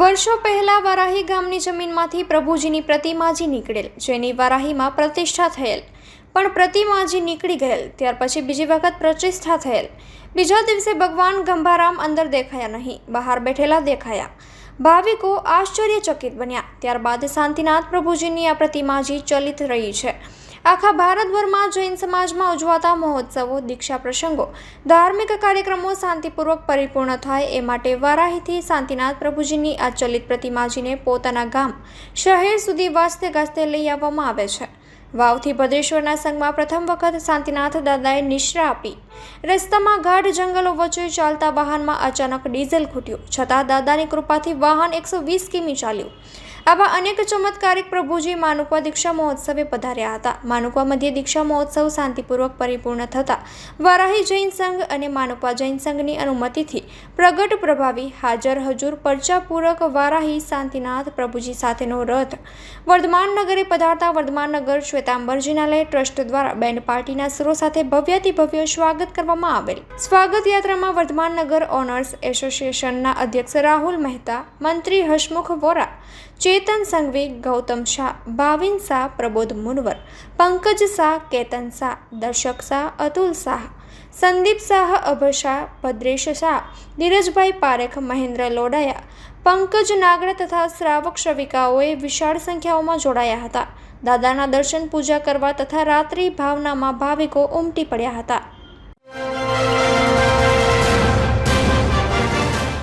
વર્ષો પહેલા વારાહી ગામની જમીનમાંથી પ્રભુજીની પ્રતિમાજી નીકળેલ, જેની વારાહીમાં પ્રતિષ્ઠા થયેલ. પણ પ્રતિમાજી નીકળી ગયેલ, ત્યાર પછી બીજી વખત પ્રતિષ્ઠા થયેલ. બીજા દિવસે ભગવાન ગંભારામ અંદર દેખાયા નહીં, બહાર બેઠેલા દેખાયા. ભાવિકો આશ્ચર્યચકિત બન્યા, ત્યારબાદ શાંતિનાથ પ્રભુજીની આ પ્રતિમાજી ચલિત રહી છે. આખા ભારતભરમાં જૈન સમાજમાં ઉજવાતા મહોત્સવો, દીક્ષા પ્રસંગો, ધાર્મિક કાર્યક્રમો શાંતિપૂર્વક પરિપૂર્ણ થાય એ માટે વારાહીથી શાંતિનાથ પ્રભુજીની આ ચલિત પ્રતિમાજીને પોતાના ગામ શહેર સુધી વાસ્તે ગાસ્તે લઈ આવવામાં આવે છે. વાવથી ભદ્રેશ્વરના સંઘમાં પ્રથમ વખત શાંતિનાથ દાદાએ નિશ્રા આપી રસ્તામાં ગાઢ જંગલો વચ્ચે ચાલતા વાહનમાં અચાનક ડીઝલ ખૂટ્યું છતાં દાદાની કૃપાથી વાહન એકસો વીસ કિમી ચાલ્યું. આવા અનેક ચમત્કારિક પ્રભુજી માનુકવા દીક્ષા મહોત્સવે પધાર્યા હતા. માનુકવા મધ્ય દીક્ષા મહોત્સવ શાંતિપૂર્વક પરિપૂર્ણ થતા વારાહી જૈન સંઘ અને માનુકવા જૈન સંઘની અનુમતિથી પ્રગટ પ્રભાવી હાજર હજુર પરચાપૂરક વારાહી શાંતિનાથ પ્રભુજી સાથેનો રથ વર્ધમાન નગરે પધારતા વર્ધમાનનગર નગર શ્વેતાંબર જિનાલય ટ્રસ્ટ દ્વારા બેન્ડ પાર્ટીના સુરો સાથે ભવ્યાતિ ભવ્ય સ્વાગત કરવામાં આવેલ. સ્વાગત યાત્રામાં વર્ધમાન નગર ઓનર્સ એસોસિએશનના અધ્યક્ષ રાહુલ મહેતા, મંત્રી હસમુખ વોરા, ચેતન સંઘવી, ગૌતમ શાહ, ભાવિન શાહ, પ્રબોધ મુનવર, પંકજ શાહ, કેતન શાહ, દર્શક શાહ, અતુલ શાહ, સંદીપ શાહ, અભય શાહ, ભદ્રેશ શાહ, ધીરજભાઈ પારેખ, મહેન્દ્ર લોડાયા પંકજ નાગડા તથા શ્રાવક શ્રવિકાઓએ વિશાળ સંખ્યાઓમાં જોડાયા હતા. દાદાના દર્શન પૂજા કરવા તથા રાત્રિ ભાવનામાં ભાવિકો ઉમટી પડ્યા હતા.